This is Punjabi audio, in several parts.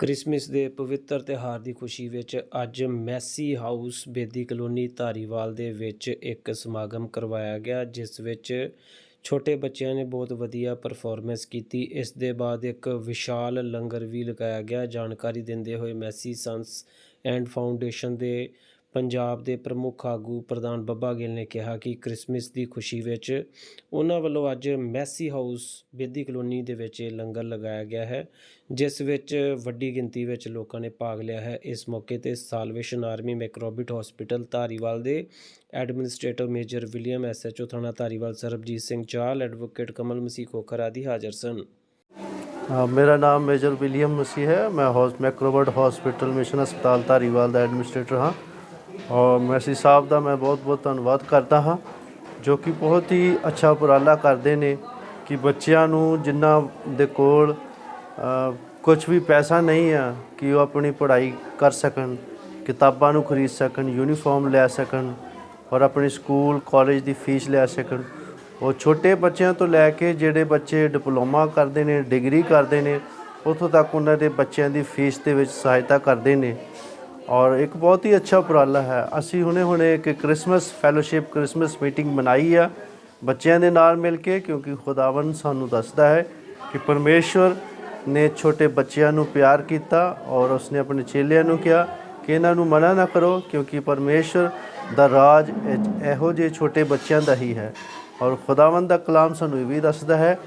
ਕ੍ਰਿਸਮਸ ਦੇ ਪਵਿੱਤਰ ਤਿਉਹਾਰ ਦੀ ਖੁਸ਼ੀ ਵਿੱਚ ਅੱਜ Massey house Bedi colony Dhariwal ਦੇ ਵਿੱਚ ਇੱਕ ਸਮਾਗਮ ਕਰਵਾਇਆ ਗਿਆ, ਜਿਸ ਵਿੱਚ ਛੋਟੇ ਬੱਚਿਆਂ ਨੇ ਬਹੁਤ ਵਧੀਆ ਪਰਫਾਰਮੈਂਸ ਕੀਤੀ। ਇਸ ਦੇ ਬਾਅਦ ਇੱਕ ਵਿਸ਼ਾਲ ਲੰਗਰ ਵੀ ਲਗਾਇਆ ਗਿਆ। ਜਾਣਕਾਰੀ ਦਿੰਦੇ ਹੋਏ ਮੈਸੀ ਸੰਸ ਐਂਡ ਫਾਊਂਡੇਸ਼ਨ ਦੇ ਪੰਜਾਬ ਦੇ ਪ੍ਰਮੁੱਖ ਆਗੂ ਪ੍ਰਧਾਨ ਬੱਬਾ ਗਿੱਲ ਨੇ ਕਿਹਾ ਕਿ ਕ੍ਰਿਸਮਸ ਦੀ ਖੁਸ਼ੀ ਵਿੱਚ ਉਹਨਾਂ ਵੱਲੋਂ ਅੱਜ ਮੈਸੀ ਹਾਊਸ ਬੇਦੀ ਕਲੋਨੀ ਦੇ ਵਿੱਚ ਇਹ ਲੰਗਰ ਲਗਾਇਆ ਗਿਆ ਹੈ, ਜਿਸ ਵਿੱਚ ਵੱਡੀ ਗਿਣਤੀ ਵਿੱਚ ਲੋਕਾਂ ਨੇ ਭਾਗ ਲਿਆ ਹੈ। ਇਸ ਮੌਕੇ ਤੇ Salvation Army McRobert hospital Dhariwal ਦੇ ਐਡਮਿਨਿਸਟ੍ਰੇਟਿਵ ਮੇਜਰ ਵਿਲੀਅਮ ਐਸਐਚਓ ਥਾਣਾ ਧਾਰੀਵਾਲ ਸਰਬਜੀਤ ਸਿੰਘ ਚਾਲ, ਐਡਵੋਕੇਟ ਕਮਲ ਮਸੀਹ ਖੋਖਰ ਆਦਿ ਹਾਜ਼ਰ ਸਨ। ਮੇਰਾ ਨਾਮ ਮੇਜਰ ਵਿਲੀਅਮ ਮਸੀਹ ਹੈ। ਮੈਂ ਹੌਸ ਮੈਕਰੋਬਰਟ ਹਸਪੀਟਲ ਮਿਸ਼ਨ ਹਸਪਤਾਲ ਧਾਰੀਵਾਲ ਦਾ ਐਡਮਿਨਿਸਟ੍ਰੇਟਰ ਹਾਂ। ਔਰ ਮੈਸੀ ਸਾਹਿਬ ਦਾ ਮੈਂ ਬਹੁਤ ਬਹੁਤ ਧੰਨਵਾਦ ਕਰਦਾ ਹਾਂ, ਜੋ ਕਿ ਬਹੁਤ ਹੀ ਅੱਛਾ ਉਪਰਾਲਾ ਕਰਦੇ ਨੇ ਕਿ ਬੱਚਿਆਂ ਨੂੰ ਜਿਨ੍ਹਾਂ ਦੇ ਕੋਲ ਕੁਝ ਵੀ ਪੈਸਾ ਨਹੀਂ ਆ, ਕਿ ਉਹ ਆਪਣੀ ਪੜ੍ਹਾਈ ਕਰ ਸਕਣ, ਕਿਤਾਬਾਂ ਨੂੰ ਖਰੀਦ ਸਕਣ, ਯੂਨੀਫਾਰਮ ਲੈ ਸਕਣ ਔਰ ਆਪਣੇ ਸਕੂਲ, ਕਾਲਜ ਦੀ ਫੀਸ ਲੈ ਸਕਣ। ਉਹ ਛੋਟੇ ਬੱਚਿਆਂ ਤੋਂ ਲੈ ਕੇ ਜਿਹੜੇ ਬੱਚੇ ਡਿਪਲੋਮਾ ਕਰਦੇ ਨੇ, ਡਿਗਰੀ ਕਰਦੇ ਨੇ, ਉੱਥੋਂ ਤੱਕ ਉਹਨਾਂ ਦੇ ਬੱਚਿਆਂ ਦੀ ਫੀਸ ਦੇ ਵਿੱਚ ਸਹਾਇਤਾ ਕਰਦੇ ਨੇ। ਔਰ ਇੱਕ ਬਹੁਤ ਹੀ ਅੱਛਾ ਉਪਰਾਲਾ ਹੈ। ਅਸੀਂ ਹੁਣੇ ਹੁਣੇ ਇੱਕ ਕ੍ਰਿਸਮਸ ਫੈਲੋਸ਼ਿਪ, ਕ੍ਰਿਸਮਸ ਮੀਟਿੰਗ ਮਨਾਈ ਆ ਬੱਚਿਆਂ ਦੇ ਨਾਲ ਮਿਲ ਕੇ, ਕਿਉਂਕਿ ਖੁਦਾਵੰ ਸਾਨੂੰ ਦੱਸਦਾ ਹੈ ਕਿ ਪਰਮੇਸ਼ਵਰ ਨੇ ਛੋਟੇ ਬੱਚਿਆਂ ਨੂੰ ਪਿਆਰ ਕੀਤਾ ਔਰ ਉਸਨੇ ਆਪਣੇ ਚੇਲਿਆਂ ਨੂੰ ਕਿਹਾ ਕਿ ਇਹਨਾਂ ਨੂੰ ਮਨਾ ਨਾ ਕਰੋ, ਕਿਉਂਕਿ ਪਰਮੇਸ਼ਵਰ ਦਾ ਰਾਜ ਇਹੋ ਜਿਹੇ ਛੋਟੇ ਬੱਚਿਆਂ ਦਾ ਹੀ ਹੈ। ਔਰ ਖੁਦਾਵੰਦ ਦਾ ਕਲਾਮ ਸਾਨੂੰ ਇਹ ਵੀ ਦੱਸਦਾ ਹੈ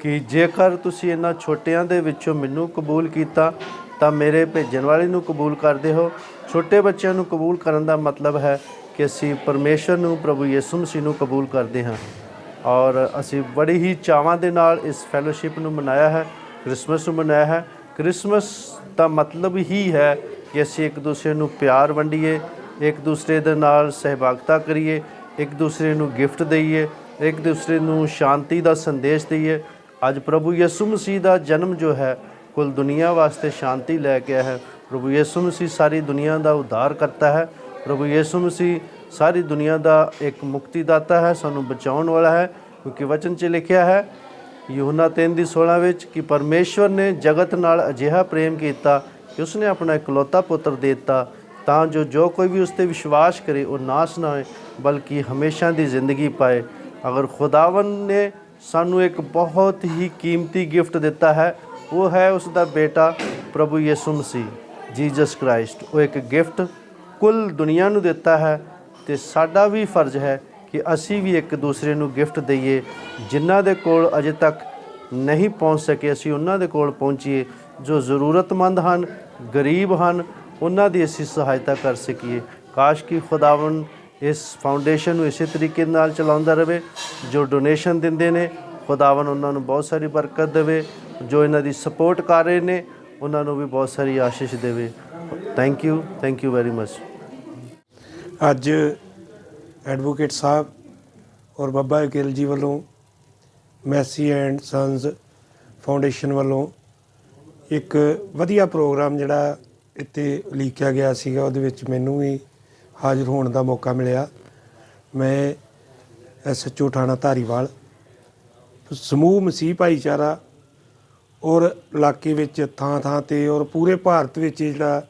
ਕਿ ਜੇਕਰ ਤੁਸੀਂ ਇਹਨਾਂ ਛੋਟਿਆਂ ਦੇ ਵਿੱਚੋਂ ਮੈਨੂੰ ਕਬੂਲ ਕੀਤਾ ਤਾਂ ਮੇਰੇ ਭੇਜਣ ਵਾਲੇ ਨੂੰ ਕਬੂਲ ਕਰਦੇ ਹੋ। ਛੋਟੇ ਬੱਚਿਆਂ ਨੂੰ ਕਬੂਲ ਕਰਨ ਦਾ ਮਤਲਬ ਹੈ ਕਿ ਅਸੀਂ ਪਰਮੇਸ਼ਰ ਨੂੰ, ਪ੍ਰਭੂ ਯਿਸੂ ਮਸੀਹ ਨੂੰ ਕਬੂਲ ਕਰਦੇ ਹਾਂ। ਔਰ ਅਸੀਂ ਬੜੀ ਹੀ ਚਾਵਾਂ ਦੇ ਨਾਲ ਇਸ ਫੈਲੋਸ਼ਿਪ ਨੂੰ ਮਨਾਇਆ ਹੈ, ਕ੍ਰਿਸਮਸ ਨੂੰ ਮਨਾਇਆ ਹੈ। ਕ੍ਰਿਸਮਸ ਦਾ ਮਤਲਬ ਹੀ ਹੈ ਕਿ ਅਸੀਂ ਇੱਕ ਦੂਸਰੇ ਨੂੰ ਪਿਆਰ ਵੰਡੀਏ, ਇੱਕ ਦੂਸਰੇ ਦੇ ਨਾਲ ਸਹਿਭਾਗਤਾ ਕਰੀਏ, ਇੱਕ ਦੂਸਰੇ ਨੂੰ ਗਿਫਟ ਦਈਏ, ਇੱਕ ਦੂਸਰੇ ਨੂੰ ਸ਼ਾਂਤੀ ਦਾ ਸੰਦੇਸ਼ ਦਈਏ। ਅੱਜ ਪ੍ਰਭੂ ਯਿਸੂ ਮਸੀਹ ਦਾ ਜਨਮ ਜੋ ਹੈ ਕੁਲ ਦੁਨੀਆ ਵਾਸਤੇ ਸ਼ਾਂਤੀ ਲੈ ਕੇ ਆਇਆ ਹੈ। ਪ੍ਰਭੂ ਯਿਸੂ ਮਸੀਹ ਸਾਰੀ ਦੁਨੀਆ ਦਾ ਉਧਾਰ ਕਰਤਾ ਹੈ। ਪ੍ਰਭੂ ਯਿਸੂ ਮਸੀਹ ਸਾਰੀ ਦੁਨੀਆ ਦਾ ਇੱਕ ਮੁਕਤੀਦਾਤਾ ਹੈ, ਸਾਨੂੰ ਬਚਾਉਣ ਵਾਲਾ ਹੈ, ਕਿਉਂਕਿ ਵਚਨ 'ਚ ਲਿਖਿਆ ਹੈ, ਯੋਹਨਾ 3 ਦੀ 16 ਵਿੱਚ ਕਿ ਪਰਮੇਸ਼ਵਰ ਨੇ ਜਗਤ ਨਾਲ ਅਜਿਹਾ ਪ੍ਰੇਮ ਕੀਤਾ ਕਿ ਉਸਨੇ ਆਪਣਾ ਇਕਲੌਤਾ ਪੁੱਤਰ ਦੇ ਦਿੱਤਾ, ਤਾਂ ਜੋ ਜੋ ਕੋਈ ਵੀ ਉਸ ਤੇ ਵਿਸ਼ਵਾਸ ਕਰੇ, ਉਹ ਨਾਸ਼ ਨਾ ਹੋਏ, ਬਲਕਿ ਹਮੇਸ਼ਾ ਦੀ ਜ਼ਿੰਦਗੀ ਪਾਏ। ਅਗਰ ਖੁਦਾਵੰ ਨੇ ਸਾਨੂੰ ਇੱਕ ਬਹੁਤ ਹੀ ਕੀਮਤੀ ਗਿਫਟ ਦਿੱਤਾ ਹੈ ਉਹ ਹੈ ਉਸ ਦਾ ਬੇਟਾ ਪ੍ਰਭੂ ਯਿਸੂ ਮਸੀਹ, ਜੀਸਸ ਕ੍ਰਾਈਸਟ। ਉਹ ਇੱਕ ਗਿਫਟ ਕੁੱਲ ਦੁਨੀਆ ਨੂੰ ਦਿੱਤਾ ਹੈ ਤੇ ਸਾਡਾ ਵੀ ਫਰਜ਼ ਹੈ ਕਿ ਅਸੀਂ ਵੀ ਇੱਕ ਦੂਸਰੇ ਨੂੰ ਗਿਫਟ ਦਈਏ, ਜਿਨ੍ਹਾਂ ਦੇ ਕੋਲ ਅਜੇ ਤੱਕ ਨਹੀਂ ਪਹੁੰਚ ਸਕੇ, ਅਸੀਂ ਉਹਨਾਂ ਦੇ ਕੋਲ ਪਹੁੰਚੀਏ ਜੋ ਜ਼ਰੂਰਤਮੰਦ ਹਨ, ਗਰੀਬ ਹਨ, ਉਹਨਾਂ ਦੀ ਅਸੀਂ ਸਹਾਇਤਾ ਕਰ ਸਕੀਏ। ਕਾਸ਼ ਕਿ ਖੁਦਾਵੰ ਇਸ ਫਾਊਂਡੇਸ਼ਨ ਨੂੰ ਇਸੇ ਤਰੀਕੇ ਨਾਲ ਚਲਾਉਂਦਾ ਰਹੇ, ਜੋ ਡੋਨੇਸ਼ਨ ਦਿੰਦੇ ਨੇ ਖੁਦਾਵੰ ਉਹਨਾਂ ਨੂੰ ਬਹੁਤ ਸਾਰੀ ਬਰਕਤ ਦੇਵੇ। ਜੋ ਇਹਨਾਂ ਦੀ ਸਪੋਰਟ ਕਰ ਰਹੇ ਨੇ, ਉਹਨਾਂ ਨੂੰ ਵੀ ਬਹੁਤ ਸਾਰੀ ਆਸ਼ੀਸ਼ ਦੇਵੇ। Thank you thank you very much ਅੱਜ ਐਡਵੋਕੇਟ ਸਾਹਿਬ ਔਰ ਬੱਬਾ ਗਿੱਲ ਜੀ ਵੱਲੋਂ ਮੈਸੀ ਐਂਡ ਸੰਸ ਫਾਊਂਡੇਸ਼ਨ ਵੱਲੋਂ ਇੱਕ ਵਧੀਆ ਪ੍ਰੋਗਰਾਮ ਜਿਹੜਾ ਇੱਥੇ ਉਲੀਕਿਆ ਗਿਆ ਸੀਗਾ, ਉਹਦੇ ਵਿੱਚ ਮੈਨੂੰ ਵੀ ਹਾਜ਼ਰ ਹੋਣ ਦਾ ਮੌਕਾ ਮਿਲਿਆ। ਮੈਂ ਐਸਐਚਓ ਥਾਣਾ ਧਾਰੀਵਾਲ, ਸਮੂਹ ਮਸੀਹ ਭਾਈਚਾਰਾ ਔਰ ਇਲਾਕੇ ਵਿੱਚ ਥਾਂ ਥਾਂ ਤੇ ਔਰ ਪੂਰੇ ਭਾਰਤ ਵਿੱਚ ਇਹ ਜਿਹੜਾ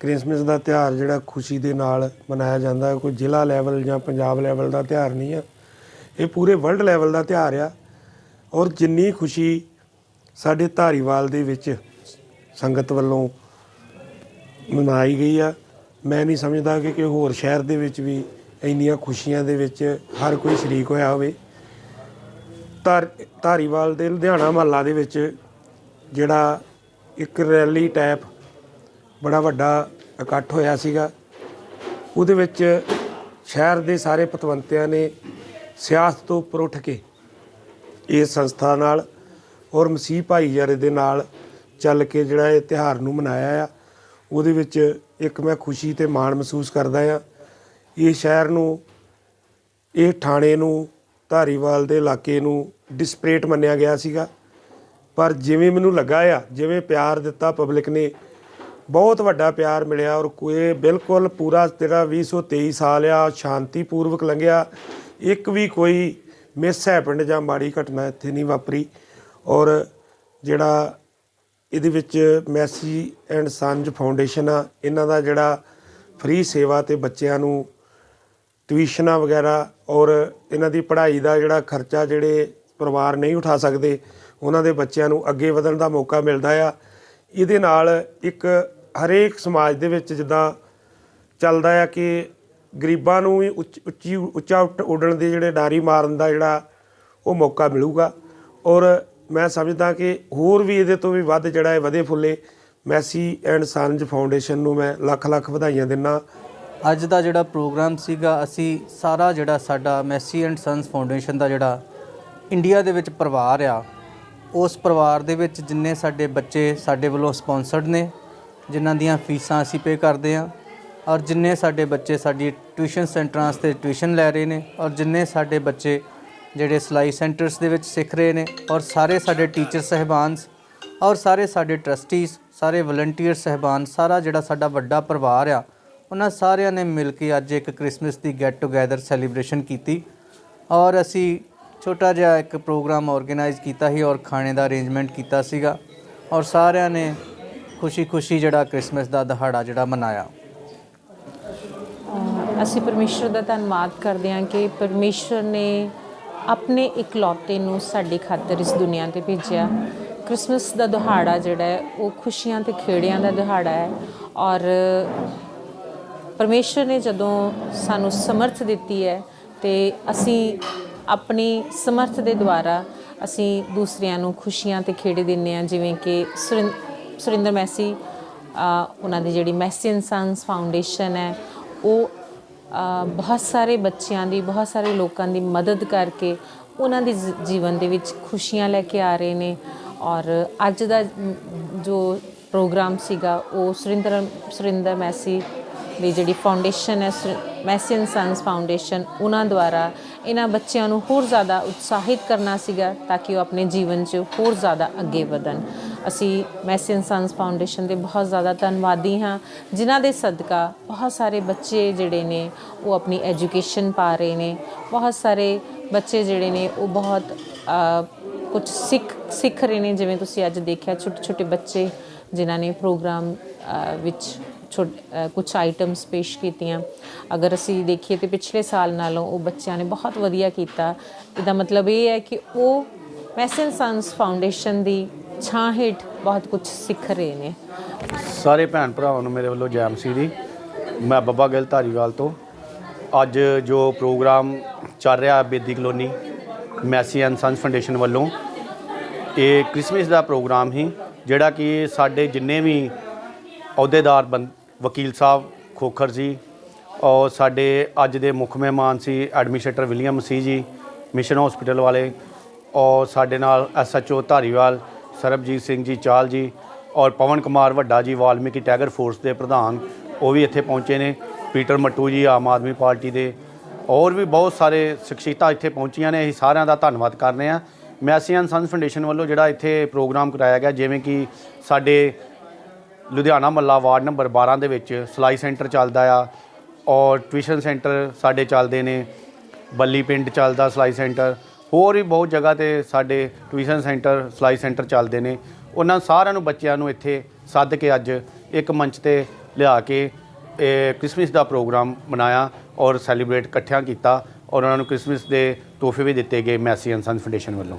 ਕ੍ਰਿਸਮਸ ਦਾ ਤਿਉਹਾਰ ਜਿਹੜਾ ਖੁਸ਼ੀ ਦੇ ਨਾਲ ਮਨਾਇਆ ਜਾਂਦਾ ਕੋਈ ਜ਼ਿਲ੍ਹਾ ਲੈਵਲ ਜਾਂ ਪੰਜਾਬ ਲੈਵਲ ਦਾ ਤਿਉਹਾਰ ਨਹੀਂ ਆ। ਇਹ ਪੂਰੇ ਵਰਲਡ ਲੈਵਲ ਦਾ ਤਿਉਹਾਰ ਆ ਔਰ ਜਿੰਨੀ ਖੁਸ਼ੀ ਸਾਡੇ ਧਾਰੀਵਾਲ ਦੇ ਵਿੱਚ ਸੰਗਤ ਵੱਲੋਂ ਮਨਾਈ ਗਈ ਆ, ਮੈਂ ਨਹੀਂ ਸਮਝਦਾ ਕਿ ਕੋਈ ਹੋਰ ਸ਼ਹਿਰ ਦੇ ਵਿੱਚ ਵੀ ਇੰਨੀਆਂ ਖੁਸ਼ੀਆਂ ਦੇ ਵਿੱਚ ਹਰ ਕੋਈ ਸ਼ਰੀਕ ਹੋਇਆ ਹੋਵੇ। ਧਾਰ, ਧਾਰੀਵਾਲ ਦੇ ਲੁਧਿਆਣਾ ਮਹੱਲਾ ਦੇ ਵਿੱਚ ਜਿਹੜਾ ਇੱਕ ਰੈਲੀ ਟਾਈਪ ਬੜਾ ਵੱਡਾ ਇਕੱਠ ਹੋਇਆ ਸੀਗਾ। ਉਹਦੇ ਵਿੱਚ ਸ਼ਹਿਰ ਦੇ ਸਾਰੇ ਪਤਵੰਤਿਆਂ ਨੇ ਸਿਆਸਤ ਤੋਂ ਉੱਪਰ ਉੱਠ ਕੇ ਇਸ ਸੰਸਥਾ ਨਾਲ ਔਰ ਮਸੀਹ ਭਾਈਚਾਰੇ ਦੇ ਨਾਲ ਚੱਲ ਕੇ ਜਿਹੜਾ ਇਹ ਤਿਉਹਾਰ ਨੂੰ ਮਨਾਇਆ ਆ, ਉਹਦੇ ਵਿੱਚ ਇੱਕ ਮੈਂ ਖੁਸ਼ੀ ਤੇ ਮਾਣ ਮਹਿਸੂਸ ਕਰਦਾ ਆ। ਇਹ ਸ਼ਹਿਰ ਨੂੰ, ਇਹ ਥਾਣੇ ਨੂੰ, ਧਾਰੀਵਾਲ ਦੇ ਇਲਾਕੇ ਨੂੰ ਡਿਸਪਰੇਟ ਮੰਨਿਆ ਗਿਆ ਸੀਗਾ। ਪਰ ਜਿਵੇਂ ਮੈਨੂੰ ਲੱਗਾ ਆ, ਜਿਵੇਂ ਪਿਆਰ ਦਿੱਤਾ ਪਬਲਿਕ ਨੇ, ਬਹੁਤ ਵੱਡਾ ਪਿਆਰ ਮਿਲਿਆ ਔਰ ਕੋਈ ਬਿਲਕੁਲ ਪੂਰਾ ਜਿਹੜਾ 2023 ਸਾਲ ਆ, ਸ਼ਾਂਤੀਪੂਰਵਕ ਲੰਘਿਆ, ਇੱਕ ਵੀ ਕੋਈ ਮਿਸ ਹੈਪਨਡ ਜਾਂ ਮਾੜੀ ਘਟਨਾ ਇੱਥੇ ਨਹੀਂ ਵਾਪਰੀ ਔਰ ਜਿਹੜਾ ਇਹਦੇ ਵਿੱਚ ਮੈਸੀ ਐਂਡ ਸੰਜ ਫਾਊਂਡੇਸ਼ਨ ਆ, ਇਹਨਾਂ ਦਾ ਜਿਹੜਾ ਫ੍ਰੀ ਸੇਵਾ ਤੇ ਬੱਚਿਆਂ ਨੂੰ ਟਿਊਸ਼ਨਾਂ ਵਗੈਰਾ ਔਰ ਇਹਨਾਂ ਦੀ ਪੜ੍ਹਾਈ ਦਾ ਜਿਹੜਾ ਖਰਚਾ ਜਿਹੜੇ ਪਰਿਵਾਰ ਨਹੀਂ ਉਠਾ ਸਕਦੇ ਉਹਨਾਂ ਦੇ ਬੱਚਿਆਂ ਨੂੰ ਅੱਗੇ ਵਧਣ ਦਾ ਮੌਕਾ ਮਿਲਦਾ ਆ। ਇਹਦੇ ਨਾਲ ਇੱਕ ਹਰੇਕ ਸਮਾਜ ਦੇ ਵਿੱਚ ਜਿੱਦਾਂ ਚੱਲਦਾ ਆ ਕਿ ਗਰੀਬਾਂ ਨੂੰ ਵੀ ਉੱਚ- ਉੱਚੀ, ਉੱਚਾ ਉੱਠ ਉੱਡਣ ਦੇ ਜਿਹੜੇ ਡਾਰੀ ਮਾਰਨ ਦਾ ਜਿਹੜਾ ਉਹ ਮੌਕਾ ਮਿਲੂਗਾ। ਔਰ ਮੈਂ ਸਮਝਦਾ ਕਿ ਹੋਰ ਵੀ ਇਹਦੇ ਤੋਂ ਵੀ ਵੱਧ ਜਿਹੜਾ ਹੈ ਵਧੇ ਫੁੱਲੇ ਮੈਸੀ ਐਂਡ ਸੰਜ ਫਾਊਂਡੇਸ਼ਨ ਨੂੰ ਮੈਂ ਲੱਖ ਲੱਖ ਵਧਾਈਆਂ ਦਿੰਦਾ ਅੱਜ ਦਾ ਜਿਹੜਾ ਪ੍ਰੋਗਰਾਮ ਸੀਗਾ, ਅਸੀਂ ਸਾਰਾ ਜਿਹੜਾ ਸਾਡਾ ਮੈਸੀ ਐਂਡ ਸਨਸ ਫਾਊਂਡੇਸ਼ਨ ਦਾ ਜਿਹੜਾ ਇੰਡੀਆ ਦੇ ਵਿੱਚ ਪਰਿਵਾਰ ਆ ਉਸ ਪਰਿਵਾਰ ਦੇ ਵਿੱਚ ਜਿੰਨੇ ਸਾਡੇ ਬੱਚੇ ਸਾਡੇ ਵੱਲੋਂ ਸਪਾਂਸਰਡ ਨੇ, ਜਿਨ੍ਹਾਂ ਦੀਆਂ ਫੀਸਾਂ ਅਸੀਂ ਪੇ ਕਰਦੇ ਹਾਂ ਔਰ ਜਿੰਨੇ ਸਾਡੇ ਬੱਚੇ ਸਾਡੀ ਟਿਊਸ਼ਨ ਸੈਂਟਰਾਂ ਤੇ ਟਿਊਸ਼ਨ ਲੈ ਰਹੇ ਨੇ ਔਰ ਜਿੰਨੇ ਸਾਡੇ ਬੱਚੇ ਜਿਹੜੇ ਸਿਲਾਈ ਸੈਂਟਰਸ ਦੇ ਵਿੱਚ ਸਿੱਖ ਰਹੇ ਨੇ ਔਰ ਸਾਰੇ ਸਾਡੇ ਟੀਚਰ ਸਹਿਬਾਨ ਔਰ ਸਾਰੇ ਸਾਡੇ ਟਰਸਟੀਜ਼ ਸਾਰੇ ਵਲੰਟੀਅਰ ਸਹਿਬਾਨ, ਸਾਰਾ ਜਿਹੜਾ ਸਾਡਾ ਵੱਡਾ ਪਰਿਵਾਰ ਆ, ਉਹਨਾਂ ਸਾਰਿਆਂ ਨੇ ਮਿਲ ਕੇ ਅੱਜ ਇੱਕ ਕ੍ਰਿਸਮਸ ਦੀ ਗੈਟ ਟੂਗੇਦਰ ਸੈਲੀਬ੍ਰੇਸ਼ਨ ਕੀਤੀ ਔਰ ਅਸੀਂ ਛੋਟਾ ਜਿਹਾ ਇੱਕ ਪ੍ਰੋਗਰਾਮ ਆਰਗੇਨਾਈਜ਼ ਕੀਤਾ ਸੀ ਔਰ ਖਾਣੇ ਦਾ ਅਰੇਂਜਮੈਂਟ ਕੀਤਾ ਸੀਗਾ ਔਰ ਸਾਰਿਆਂ ਨੇ ਖੁਸ਼ੀ-ਖੁਸ਼ੀ ਜਿਹੜਾ ਕ੍ਰਿਸਮਸ ਦਾ ਦਿਹਾੜਾ ਜਿਹੜਾ ਮਨਾਇਆ। ਅਸੀਂ ਪਰਮੇਸ਼ਰ ਦਾ ਧੰਨਵਾਦ ਕਰਦੇ ਹਾਂ ਕਿ ਪਰਮੇਸ਼ਰ ਨੇ ਆਪਣੇ ਇਕਲੌਤੇ ਨੂੰ ਸਾਡੀ ਖਾਤਰ ਇਸ ਦੁਨੀਆ ਤੇ ਭੇਜਿਆ। ਕ੍ਰਿਸਮਸ ਦਾ ਦਿਹਾੜਾ ਜਿਹੜਾ ਹੈ, ਉਹ ਖੁਸ਼ੀਆਂ ਤੇ ਖੇੜਿਆਂ ਦਾ ਦਿਹਾੜਾ ਹੈ ਔਰ ਪਰਮੇਸ਼ਰ ਨੇ ਜਦੋਂ ਸਾਨੂੰ ਸਮਰਥ ਦਿੱਤੀ ਹੈ ਤੇ ਅਸੀਂ ਆਪਣੀ ਸਮਰਥ ਦੇ ਦੁਆਰਾ ਅਸੀਂ ਦੂਸਰਿਆਂ ਨੂੰ ਖੁਸ਼ੀਆਂ ਤੇ ਖੇੜੇ ਦਿੰਨੇ ਆ ਜਿਵੇਂ ਕਿ ਸੁਰਿੰ- ਸੁਰਿੰਦਰ ਮੈਸੀ ਉਹਨਾਂ ਦੀ ਜਿਹੜੀ ਮੈਸੀ ਇਨਸਾਨਸ ਫਾਊਂਡੇਸ਼ਨ ਹੈ, ਉਹ ਬਹੁਤ ਸਾਰੇ ਬੱਚਿਆਂ ਦੀ, ਬਹੁਤ ਸਾਰੇ ਲੋਕਾਂ ਦੀ ਮਦਦ ਕਰਕੇ ਉਹਨਾਂ ਦੀ ਜੀਵਨ ਦੇ ਵਿੱਚ ਖੁਸ਼ੀਆਂ ਲੈ ਕੇ ਆ ਰਹੇ ਨੇ ਔਰ ਅੱਜ ਦਾ ਜੋ ਪ੍ਰੋਗਰਾਮ ਸੀਗਾ, ਉਹ ਸੁਰਿੰਦਰ ਸੁਰਿੰਦਰ ਮੈਸੀ ਦੀ ਜਿਹੜੀ ਫਾਊਂਡੇਸ਼ਨ ਹੈ ਮੈਸੀਅਨ ਸੰਸ ਫਾਊਂਡੇਸ਼ਨ ਉਹਨਾਂ ਦੁਆਰਾ ਇਹਨਾਂ ਬੱਚਿਆਂ ਨੂੰ ਹੋਰ ਜ਼ਿਆਦਾ ਉਤਸ਼ਾਹਿਤ ਕਰਨਾ ਸੀਗਾ ਤਾਂ ਕਿ ਉਹ ਆਪਣੇ ਜੀਵਨ 'ਚ ਹੋਰ ਜ਼ਿਆਦਾ ਅੱਗੇ ਵਧਣ। ਅਸੀਂ ਮੈਸੀਅਨ ਸੰਸ ਫਾਊਂਡੇਸ਼ਨ ਦੇ ਬਹੁਤ ਜ਼ਿਆਦਾ ਧੰਨਵਾਦੀ ਹਾਂ, ਜਿਨ੍ਹਾਂ ਦੇ ਸਦਕਾ ਬਹੁਤ ਸਾਰੇ ਬੱਚੇ ਜਿਹੜੇ ਨੇ ਉਹ ਆਪਣੀ ਐਜੂਕੇਸ਼ਨ ਪਾ ਰਹੇ ਨੇ। ਬਹੁਤ ਸਾਰੇ ਬੱਚੇ ਜਿਹੜੇ ਨੇ ਉਹ ਬਹੁਤ ਕੁਝ ਸਿੱਖ ਸਿੱਖ ਰਹੇ ਨੇ, ਜਿਵੇਂ ਤੁਸੀਂ ਅੱਜ ਦੇਖਿਆ ਛੋਟੇ ਛੋਟੇ ਬੱਚੇ ਜਿਨ੍ਹਾਂ ਨੇ ਪ੍ਰੋਗਰਾਮ ਵਿੱਚ ਕੁਝ ਆਈਟਮਸ ਪੇਸ਼ ਕੀਤੀਆਂ। ਅਗਰ ਅਸੀਂ ਦੇਖੀਏ ਤੇ ਪਿਛਲੇ ਸਾਲ ਨਾਲੋਂ ਉਹ ਬੱਚਿਆਂ ਨੇ ਬਹੁਤ ਵਧੀਆ ਕੀਤਾ। ਇਹਦਾ ਮਤਲਬ ਇਹ ਹੈ ਕਿ ਉਹ ਮੈਸਨ ਸੰਸ ਫਾਊਂਡੇਸ਼ਨ ਦੀ ਛਾਂ ਹੇਠ ਬਹੁਤ ਕੁਝ ਸਿੱਖ ਰਹੇ ਨੇ। ਸਾਰੇ ਭੈਣ ਭਰਾਵਾਂ ਨੂੰ ਮੇਰੇ ਵੱਲੋਂ ਜੈ ਮਸੀਹ ਦੀ। ਮੈਂ ਬੱਬਾ ਗਿੱਲ ਧਾਰੀਵਾਲ ਤੋਂ। ਅੱਜ ਜੋ ਪ੍ਰੋਗਰਾਮ ਚੱਲ ਰਿਹਾ Bedi colony, Massey and sons foundation ਵੱਲੋਂ, ਇਹ ਕ੍ਰਿਸਮਸ ਦਾ ਪ੍ਰੋਗਰਾਮ ਹੀ, ਜਿਹੜਾ ਕਿ ਸਾਡੇ ਜਿੰਨੇ ਵੀ ਅਹੁਦੇਦਾਰ ਬੰ ਵਕੀਲ ਸਾਹਿਬ ਖੋਖਰ ਜੀ ਔਰ ਸਾਡੇ ਅੱਜ ਦੇ ਮੁੱਖ ਮਹਿਮਾਨ ਸੀ ਐਡਮਿਨਿਸਟ੍ਰੇਟਰ ਵਿਲੀਅਮ ਸੀ ਜੀ, ਮਿਸ਼ਨ ਹਸਪੀਟਲ ਵਾਲੇ ਔਰ ਸਾਡੇ ਨਾਲ ਐਸਐਚਓ ਧਾਰੀਵਾਲ, ਸਰਬਜੀਤ ਸਿੰਘ ਜੀ, ਚਾਲ ਜੀ ਔਰ ਪਵਨ ਕੁਮਾਰ ਵੱਡਾ ਜੀ, ਵਾਲਮੀਕੀ ਟਾਈਗਰ ਫੋਰਸ ਦੇ ਪ੍ਰਧਾਨ, ਉਹ ਵੀ ਇੱਥੇ ਪਹੁੰਚੇ ਨੇ, ਪੀਟਰ ਮੱਟੂ ਜੀ, ਆਮ ਆਦਮੀ ਪਾਰਟੀ ਦੇ ਔਰ ਵੀ ਬਹੁਤ ਸਾਰੇ ਸ਼ਖਸੀਅਤਾਂ ਇੱਥੇ ਪਹੁੰਚੀਆਂ ਨੇ, ਅਸੀਂ ਸਾਰਿਆਂ ਦਾ ਧੰਨਵਾਦ ਕਰਨੇ ਆ ਮੈਸੀਅਨ ਸੰਸ ਫਾਊਂਡੇਸ਼ਨ ਵੱਲੋਂ ਜਿਹੜਾ ਇੱਥੇ ਪ੍ਰੋਗਰਾਮ ਕਰਾਇਆ ਗਿਆ, ਜਿਵੇਂ ਕਿ ਸਾਡੇ ਲੁਧਿਆਣਾ ਮੱਲਾ ਵਾਰਡ ਨੰਬਰ 12 ਦੇ ਵਿੱਚ ਸਿਲਾਈ ਸੈਂਟਰ ਚੱਲਦਾ ਆ ਔਰ ਟਿਊਸ਼ਨ ਸੈਂਟਰ ਸਾਡੇ ਚੱਲਦੇ ਨੇ, ਬੱਲੀ ਪਿੰਡ ਚੱਲਦਾ ਸਿਲਾਈ ਸੈਂਟਰ, ਹੋਰ ਵੀ ਬਹੁਤ ਜਗ੍ਹਾ ਤੇ ਸਾਡੇ ਟਿਊਸ਼ਨ ਸੈਂਟਰ, ਸਿਲਾਈ ਸੈਂਟਰ ਚੱਲਦੇ ਨੇ। ਉਹਨਾਂ ਸਾਰਿਆਂ ਨੂੰ ਬੱਚਿਆਂ ਨੂੰ ਇੱਥੇ ਸੱਦ ਕੇ ਅੱਜ ਇੱਕ ਮੰਚ ਤੇ ਲਿਆ ਕੇ ਇਹ ਕ੍ਰਿਸਮਸ ਦਾ ਪ੍ਰੋਗਰਾਮ ਮਨਾਇਆ ਔਰ ਸੈਲੀਬ੍ਰੇਟ ਇਕੱਠਿਆਂ ਕੀਤਾ ਔਰ ਉਹਨਾਂ ਨੂੰ ਕ੍ਰਿਸਮਸ ਦੇ ਤੋਹਫੇ ਵੀ ਦਿੱਤੇ ਗਏ ਮੈਸੀ ਐਂਡ ਸੰਸ ਫਾਊਂਡੇਸ਼ਨ ਵੱਲੋਂ।